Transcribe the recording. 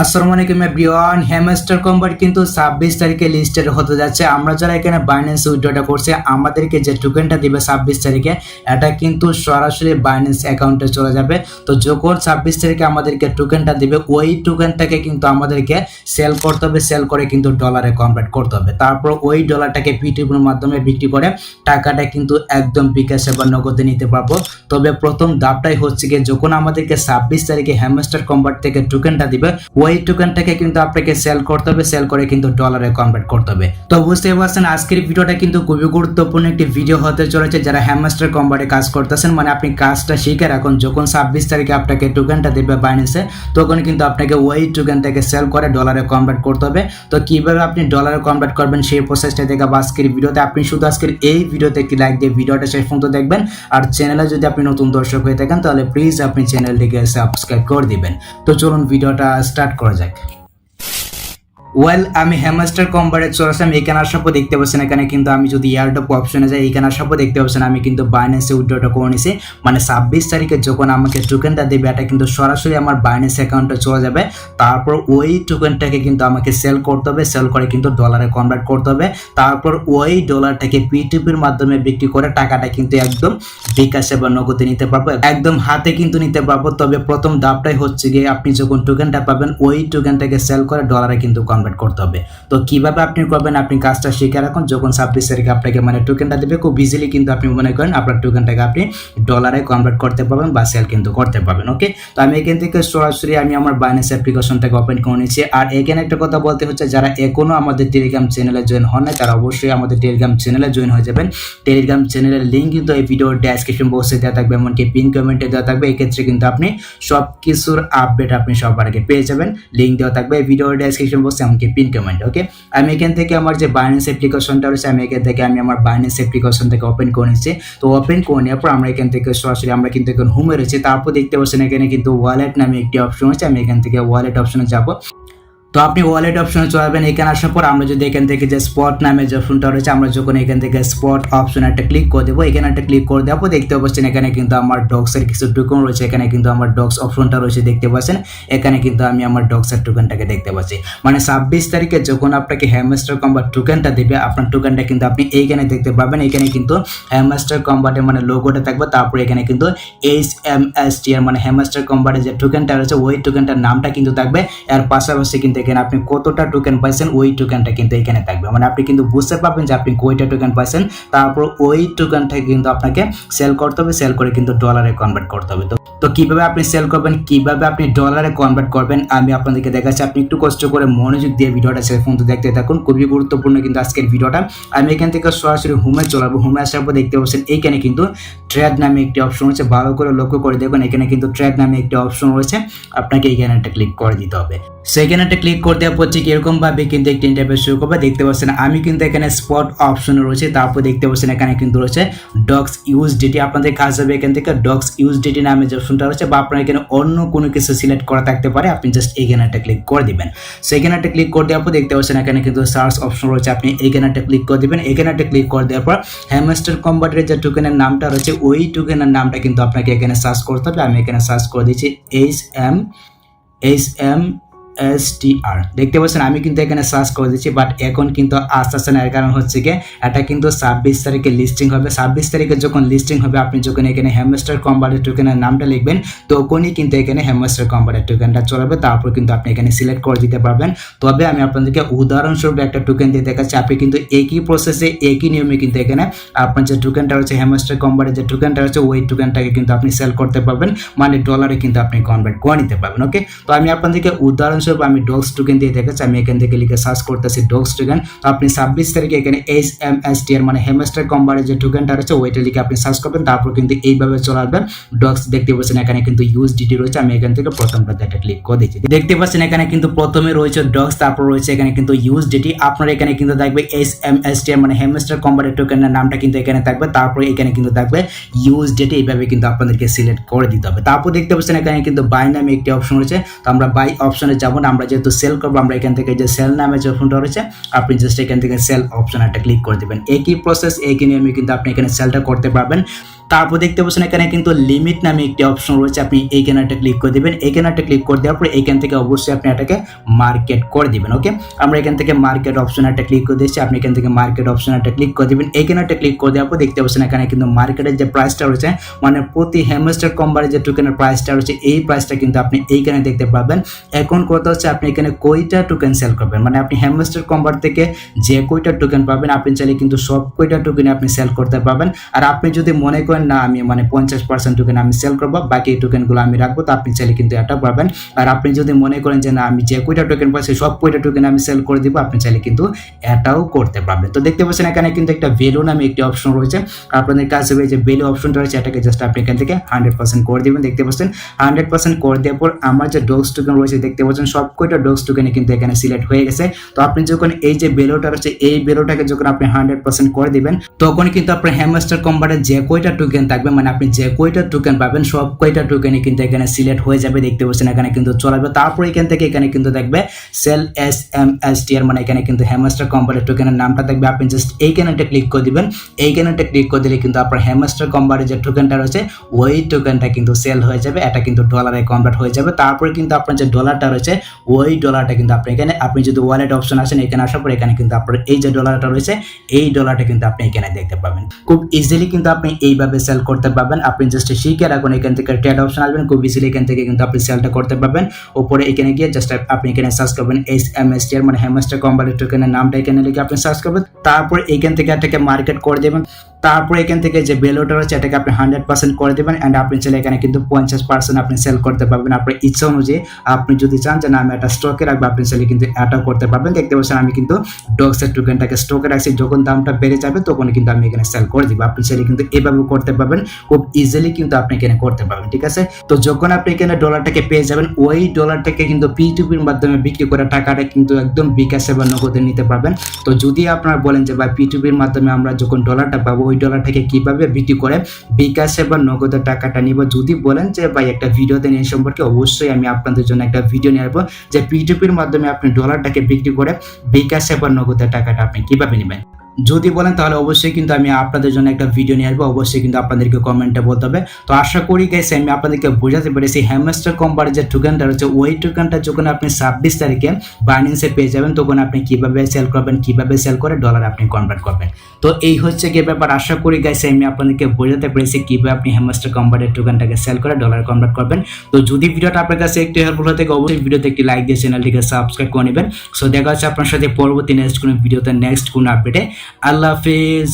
আসসালামু আলাইকুম everyone hamster কম্বার কিন্তু ছাব্বিশ তারিখে লিস্টেড হতে যাচ্ছে। আমরা যারা এখানে বাইন্যান্স উইড্রোটা করছি, আমাদেরকে যে টোকেনটা দিবে ছাব্বিশ তারিখে, এটা কিন্তু সরাসরি বাইন্যান্স অ্যাকাউন্টে চলে যাবে। তো যখন ছাব্বিশ তারিখে আমাদেরকে টোকেনটা দিবে, ওই টোকেনটাকে কিন্তু আমাদেরকে সেল করতে হবে সেল করে কিন্তু ডলারে কনভার্ট করতে হবে। তারপর ওই ডলারটাকে পিটিপির মাধ্যমে বিক্রি করে টাকাটা কিন্তু একদম বিকাশে বা নগদে নিতে পারব। তবে প্রথম ধাপটাই হচ্ছে গিয়ে যখন আমাদেরকে ছাব্বিশ তারিখে হ্যামস্টার কম্বার থেকে টোকেনটা দিবে ওই টোকেনটাকে কিন্তু আপনাকে সেল করতে হবে সেল করে কিন্তু ডলারে কনভার্ট করতে হবে। তো বুঝতেই পারছেন, আজকের ভিডিওটা কিন্তু খুবই গুরুত্বপূর্ণ একটি ভিডিও হতে চলেছে, যারা হ্যামস্টার কম্বারে কাজ করতেছেন মানে আপনি কাজটা শিখে রাখুন, যখন ছাব্বিশ তারিখে আপনাকে টোকেনটা দেবে বাইন্যান্সে তখন কিন্তু আপনাকে ওই টোকেনটাকে সেল করে ডলারে কনভার্ট করতে হবে। তো কীভাবে আপনি ডলারে কনভার্ট করবেন সেই প্রসেসটা দেখে আজকের ভিডিওতে, আপনি শুধু আজকের এই ভিডিওতে একটি লাইক দিয়ে ভিডিওটা শেষ পর্যন্ত দেখবেন। আর চ্যানেলে যদি আপনি নতুন দর্শক হয়ে থাকেন, তাহলে প্লিজ আপনি চ্যানেলটিকে সাবস্ক্রাইব করে দিবেন। তো চলুন, ভিডিওটা স্টার্ট করা যাক। ওয়েল আমি হ্যামাস্টার কম্বারে চলে আসলাম এখানে আসার পর দেখতে পাচ্ছেন এখানে কিন্তু আমি যদি এয়ারডপ অপশনে যাই, এখানে আসার পর দেখতে পাচ্ছেন আমি কিন্তু বাইন্যান্সে উইড্রোটা করে নিছি। মানে ছাব্বিশ তারিখে যখন আমাকে টোকেনটা দেবে, এটা কিন্তু সরাসরি আমার বাইন্যান্স অ্যাকাউন্টে চলে যাবে। তারপর ওই টোকেনটাকে কিন্তু আমাকে সেল করতে হবে সেল করে কিন্তু ডলারে কনভার্ট করতে হবে। তারপর ওই ডলারটাকে পিটিপির মাধ্যমে বিক্রি করে টাকাটা কিন্তু একদম বিকাশে বা নগদে নিতে পারব। একদম হাতে কিন্তু নিতে পারব। তবে প্রথম ধাপটাই হচ্ছে গিয়ে আপনি যখন টোকেনটা পাবেন, ওই টোকেনটাকে সেল করে ডলারে কিন্তু কনভার্ট করতে হবে। তো কীভাবে আপনি করবেন, আপনি কাজটা শিখে রাখুন। যখন ছাব্বিশ তারিখে আপনাকে মানে টোকেনটা দেবে, খুব ইজিলি কিন্তু আপনি মনে করেন আপনার টোকেনটাকে আপনি ডলারে কনভার্ট করতে পারবেন বা সেল কিন্তু করতে পারবেন ওকে তো আমি এখান থেকে সরাসরি আমি আমার বাইন্যান্স অ্যাপ্লিকেশনটাকে ওপেন করে নিয়েছি আর এখানে একটা কথা বলতে হচ্ছে, যারা এখনও আমাদের টেলিগ্রাম চ্যানেলে জয়েন হন না তারা অবশ্যই আমাদের টেলিগ্রাম চ্যানেলে জয়েন হয়ে যাবেন। টেলিগ্রাম চ্যানেলের লিঙ্ক কিন্তু এই ভিডিওর ডেসক্রিপশন বক্সে দেওয়া থাকবে, এমনকি পিন কমেন্টে দেওয়া থাকবে। এক্ষেত্রে কিন্তু আপনি সব কিছুর আপডেট আপনি সবার আগে পেয়ে যাবেন। লিঙ্ক দেওয়া থাকবে এই ভিডিওর ডেসক্রিপশন বক্সে এমনকি পিন কমেন্ট ওকে আমি এখান থেকে আমার যে বাইন্যান্স অ্যাপ্লিকেশনটা রয়েছে, আমি এখান থেকে আমি আমার বাইন্যান্স অ্যাপ্লিকেশন থেকে ওপেন করে নিচ্ছি। তো ওপেন করে নেওয়ার পর আমরা এখান থেকে সরাসরি আমরা কিন্তু এখন হোমে রয়েছে। তারপর দেখতে পাচ্ছেন এখানে কিন্তু ওয়ালেট নামে একটি অপশন আছে, আমি এখান থেকে ওয়ালেট অপশনে যাব। তো আপনি ওয়ালেট অপশনে চলে যাবেন এখানে আসার পর আমরা যদি এখান থেকে যে স্পট নামে যে অপশনটা রয়েছে, আমরা যখন এখান থেকে স্পট অপশন একটা ক্লিক করে দেবো, এখানে একটা ক্লিক করে পর দেখতে পাচ্ছেন এখানে কিন্তু আমার ডক্সের কিছু টোকেন রয়েছে, এখানে কিন্তু আমার ডক্স অপশনটা রয়েছে, দেখতে পাচ্ছেন, এখানে কিন্তু আমি আমার ডক্সের টোকেনটাকে দেখতে পাচ্ছি। মানে ছাব্বিশ তারিখে যখন আপনাকে হ্যামস্টার কম্বার টোকেনটা দেবে, আপনার টোকেনটা কিন্তু আপনি এইখানে দেখতে পাবেন, এখানে কিন্তু হ্যামস্টার কম্বার্টের মানে লোগোটা থাকবে, তারপরে এখানে কিন্তু এইচ এম এস টি এর মানে হ্যামস্টার কম্বার্টের যে টোকেনটা রয়েছে, ওই টোকেনটার নামটা কিন্তু থাকবে, এর পাশাপাশি কিন্তু এখানে আপনি কতটা টোকেন পাইছেন, ওই টোকেনটা কিন্তু এখানে থাকবে। মানে আপনি কিন্তু বুঝতে পারবেন যে আপনি কয়টা টোকেন পাইছেন, তারপর ওই টোকেনটাকে কিন্তু আপনাকে সেল করতে হবে সেল করে কিন্তু ডলারে কনভার্ট করতে হবে। তো তো কীভাবে আপনি সেল করবেন, কীভাবে আপনি ডলারে কনভার্ট করবেন, আমি আপনাদেরকে দেখাচ্ছি। আপনি একটু কষ্ট করে মনোযোগ দিয়ে ভিডিওটা শেষ পর্যন্ত দেখতে থাকুন, খুবই গুরুত্বপূর্ণ কিন্তু আজকের ভিডিওটা। আমি এখান থেকে সরাসরি হোমে চলাবো হোমে আসার পর দেখতে পাচ্ছেন এইখানে কিন্তু ট্রেড নামে একটি অপশন রয়েছে, ভালো করে লক্ষ্য করে দেখুন, এখানে কিন্তু ট্রেড নামে একটি অপশন রয়েছে, আপনাকে এইখানে একটা ক্লিক করে দিতে হবে। সেখানে একটা ক্লিক করে দেওয়ার পর ঠিক এরকম ভাবে কিন্তু একটি ইন্টারভিউ শুরু করবে, দেখতে পাচ্ছেন, আমি কিন্তু এখানে স্পট অপশন রয়েছে, তারপর দেখতে পাচ্ছেন এখানে কিন্তু রয়েছে ডক্স ইউএসডিটি আপনাদের কাজ হবে এখান থেকে ডক্স ইউএসডিটি নামে যে অপশনটা রয়েছে, বা আপনার এখানে অন্য কোনো কিছু সিলেক্ট করা থাকতে পারে, আপনি জাস্ট এখানে একটা ক্লিক করে দিবেন। সেখানে একটা ক্লিক করে দেওয়ার পর দেখতে পাচ্ছেন এখানে কিন্তু সার্চ অপশন রয়েছে, আপনি এখানে একটা ক্লিক করে দিবেন। এখানে একটা ক্লিক করে দেওয়ার পর হ্যামস্টার কম্বাটের যে টোকেনের নামটা রয়েছে ওই টোকেনের নামটা কিন্তু আপনাকে এখানে সার্চ করতে হবে। আমি এখানে সার্চ করে দিচ্ছি H M H M S T R দেখতে পাচ্ছেন, আমি কিন্তু এখানে সার্চ করে দিচ্ছি বাট এখন কিন্তু আসতেছে না, এর কারণ হচ্ছে কি এটা কিন্তু ছাব্বিশ তারিখে লিস্টিং হবে। ছাব্বিশ তারিখে যখন লিস্টিং হবে, আপনি যখন এখানে হ্যামস্টার কম্বারের টোকেনের নামটা লিখবেন, তখনই কিন্তু এখানে হ্যামস্টার কম্বারের টোকেনটা চলবে। তারপর কিন্তু আপনি এখানে সিলেক্ট করে দিতে পারবেন। তবে আমি আপনাদেরকে উদাহরণস্বরূপ একটা টোকেন দিয়ে দেখাচ্ছি, আপনি কিন্তু একই প্রসেসে একই নিয়মে কিন্তু এখানে আপনার যে টোকেনটা রয়েছে হ্যামস্টার কম্বারের যে টোকেনটা রয়েছে, ওই টোকেনটাকে কিন্তু আপনি সেল করতে পারবেন। মানে ডলারে কিন্তু আপনি কনভার্ট করে নিতে পারবেন ওকে তো আমি আপনাদেরকে উদাহরণ উদাহরণস্বরূপ আমি ডগস টোকেন দিয়ে দেখাচ্ছি আমি এখান থেকে লিখে সার্চ করতেছি ডগস টোকেন তো আপনি ছাব্বিশ তারিখে এখানে এইচ এম এস টি এর মানে হেমাস্টার কম্বারের যে টোকেনটা রয়েছে, ওইটা লিখে আপনি সার্চ করবেন, তারপর কিন্তু এইভাবে চলে আসবেন। ডগস দেখতে পাচ্ছেন এখানে কিন্তু ইউএসডিটি রয়েছে, আমি এখান থেকে প্রথমটাতে একটা ক্লিক করে দিচ্ছি। দেখতে পাচ্ছেন এখানে কিন্তু প্রথমে রয়েছে ডগস তারপর রয়েছে এখানে কিন্তু ইউএসডিটি আপনার এখানে কিন্তু থাকবে এইচ এম এস টি এর মানে হেমাস্টার কম্বারের টোকেনের নামটা কিন্তু এখানে থাকবে, তারপর এখানে কিন্তু থাকবে ইউএসডিটি এইভাবে কিন্তু আপনাদেরকে সিলেক্ট করে দিতে হবে। তারপর দেখতে পাচ্ছেন এখানে কিন্তু বাই নামে একটি অপশন রয়েছে, তো আমরা বাই অপশনে যাব। না আমরা যেহেতু সেল করব, আমরা এখান থেকে যে সেল নামে যে অপশনটা রয়েছে, আপনি জাস্ট এখান থেকে সেল অপশন একটা ক্লিক করে দেবেন। একই প্রসেস একই নিয়মে কিন্তু আপনি এখানে সেলটা করতে পারবেন। তারপর দেখতে পাচ্ছেন এখানে কিন্তু লিমিট নামে একটি অপশন রয়েছে। আপনি এইখানে একটা ক্লিক করে দিবেন। এইখানে একটা ক্লিক করে দেওয়ার পর এখান থেকে অবশ্যই আপনি এটাকে মার্কেট করে দিবেন ওকে আমরা এখান থেকে মার্কেট অপশন একটা ক্লিক করে দিচ্ছি আপনি এখান থেকে মার্কেট অপশন একটা ক্লিক করে দিবেন। এখানে একটা ক্লিক করে দেওয়ার পর দেখতে পাচ্ছেন এখানে কিন্তু মার্কেটের যে প্রাইসটা রয়েছে মানে প্রতি হ্যামস্টার কোম্পানির যে টোকেনের প্রাইসটা রয়েছে, এই প্রাইসটা কিন্তু আপনি এইখানে দেখতে পাবেন। এখন কথা হচ্ছে আপনি এখানে কয়টা টোকেন সেল করবেন? মানে আপনি হ্যামস্টার কোম্পানি থেকে যে কয়টা টোকেন পাবেন, আপনি চাইলে কিন্তু সব কয়টা টোকেন আপনি সেল করতে পারবেন। আর আপনি যদি মনে করেন না, আমি মানে পঞ্চাশ পার্সেন্ট টোকেন আমি সেল করব, বাকি টোকেনগুলো আমি রাখব, তো আপনি চাইলে কিন্তু এটা পাবেন আর আপনি যদি মনে করেন যে, না, আমি যে কয়টা টোকেন পাচ্ছি, সব কয়টা টোকেন আমি সেল করে দিব, আপনি চাইলে কিন্তু এটাও করতে পারবেন। তো দেখতে পাচ্ছেন এখানে কিন্তু একটা ভ্যালু নামে একটি অপশন রয়েছে। আপনাদের কাছে যে ভ্যালু অপশনটা রয়েছে, এটাকে জাস্ট আপনি এখান থেকে হান্ড্রেড পার্সেন্ট করে দেবেন, দেখতে পাচ্ছেন। হান্ড্রেড পার্সেন্ট করে দেওয়ার পর আমার যে ডোজ টোকেন রয়েছে, দেখতে পাচ্ছেন, সব কয়টা ডোজ টোকেনে কিন্তু এখানে সিলেক্ট হয়ে গেছে। তো আপনি যখন এই যে বেলোটা রয়েছে, এই বেলোটাকে যখন আপনি হান্ড্রেড পার্সেন্ট করে দিবেন, তখন কিন্তু আপনার হ্যামস্টার কোম্পানির যে কয়টা টোকেন থাকবে মানে আপনি যে কয়টা টোকেন পাবেন, সব কয়টা টোকেনে কিন্তু এখানে সিলেক্ট হয়ে যাবে, দেখতে পাচ্ছেন এখানে কিন্তু চলে আসবে তারপর এখান থেকে এখানে কিন্তু দেখবে sell S M S T R মানে এখানে কিন্তু হ্যামস্টার কোম্পানির টোকেনের নামটা দেখবে আপনি জাস্ট এইখানে একটা ক্লিক করে দিবেন। একটা ক্লিক করে দিলে কিন্তু আপনার হ্যামস্টার কোম্পানির যে টোকেনটা রয়েছে, ওই টোকেনটা কিন্তু সেল হয়ে যাবে, এটা কিন্তু ডলারে কনভার্ট হয়ে যাবে। তারপরে কিন্তু আপনার যে ডলারটা রয়েছে, ওই ডলারটা কিন্তু আপনি এখানে, আপনি যদি ওয়ালেট অপশন আসেন, এখানে আসার পর এখানে কিন্তু আপনার এই যে ডলারটা রয়েছে, এই ডলারটা কিন্তু আপনি এখানে দেখতে পাবেন। খুব ইজিলি কিন্তু আপনি এইভাবে সেল করতে পারবেন, আপনি জাস্ট শিখে রাখুন এখান থেকে ট্রেড অপশন আসবেন খুব ইজিলি এখান থেকে কিন্তু আপনি সেলটা করতে পারবেন। উপরে এখানে গিয়ে জাস্ট আপনি এখানে সার্চ করবেন এস এম এস টি মানে হেমাস্টার কোম্পানির টোকেনের নামটা এখানে লিখে আপনি সার্চ করবেন। তারপর এখান থেকে এটাকে মার্কেট করে দেবেন। তারপর এখান থেকে যে বেলোটা রয়েছে এটাকে আপনি হান্ড্রেড পার্সেন্ট করে দেবেন অ্যান্ড আপনি চাইলে এখানে কিন্তু পঞ্চাশ পার্সেন্ট আপনি সেল করতে পারবেন। আপনার ইচ্ছা অনুযায়ী আপনি যদি চান যে না, আমি এটা স্টকে রাখব, আপনি চাইলে কিন্তু এটাও করতে পারবেন। দেখতে পাচ্ছেন আমি কিন্তু ডগসের টোকেনটাকে স্টকে রাখছি। যখন দামটা বেড়ে যাবে তখন কিন্তু আমি এখানে সেল করে দিব। আপনি চাইলে কিন্তু এভাবে করতে পারবেন। খুব ইজিলি কিন্তু আপনি এখানে করতে পারবেন, ঠিক আছে? তো যখন আপনি এখানে ডলারটাকে পেয়ে যাবেন, ওই ডলারটাকে কিন্তু পি টুপির মাধ্যমে বিক্রি করে টাকাটা কিন্তু একদম বিকাশে বা নগদে নিতে পারবেন। তো যদি আপনারা বলেন যে, ভাই পি টুপির মাধ্যমে আমরা যখন ডলারটা পাবো ওই ডলারটাকে কীভাবে বিক্রি করে বিকাশে বা নগদে টাকাটা নিব? যদি বলেন যে, ভাই, একটা ভিডিও দেন এই সম্পর্কে অবশ্যই আমি আপনাদের জন্য একটা ভিডিও নিয়ে আসব যে পিটিপির মাধ্যমে আপনি ডলারটাকে বিক্রি করে বিকাশে বা নগদের টাকাটা আপনি কীভাবে নেবেন? যদি বলেন, তাহলে অবশ্যই কিন্তু আমি আপনাদের জন্য একটা ভিডিও নিয়ে আসব। অবশ্যই কিন্তু আপনাদেরকে কমেন্টে বলতে হবে। তো আশা করি গেছে আমি আপনাদেরকে বোঝাতে পেরেছি। হ্যামস্টার কোম্পানির যে টোকেনটা রয়েছে, ওই টোকেনটা যখন আপনি ছাব্বিশ তারিখে বাইন্যান্সে পেয়ে যাবেন, তখন আপনি কীভাবে সেল করবেন, কীভাবে সেল করে ডলার আপনি কনভার্ট করবেন। তো এই হচ্ছে গিয়ে ব্যাপার। আশা করি গেছে আমি আপনাদেরকে বোঝাতে পেরেছি কীভাবে আপনি হ্যামস্টার কোম্পানির টোকেনটাকে সেল করে ডলার কনভার্ট করবেন। তো যদি ভিডিওটা আপনার কাছে একটু হেল্পফুল হয়ে থাকে অবশ্যই ভিডিওতে একটি লাইক দিয়ে চ্যানেলটিকে সাবস্ক্রাইব করে নেবেন। সো দেখা হচ্ছে আপনার সাথে পরবর্তী নেক্সট কোনো ভিডিওতে নেক্সট কোনো আপডেটে আল্লাহ হাফিজ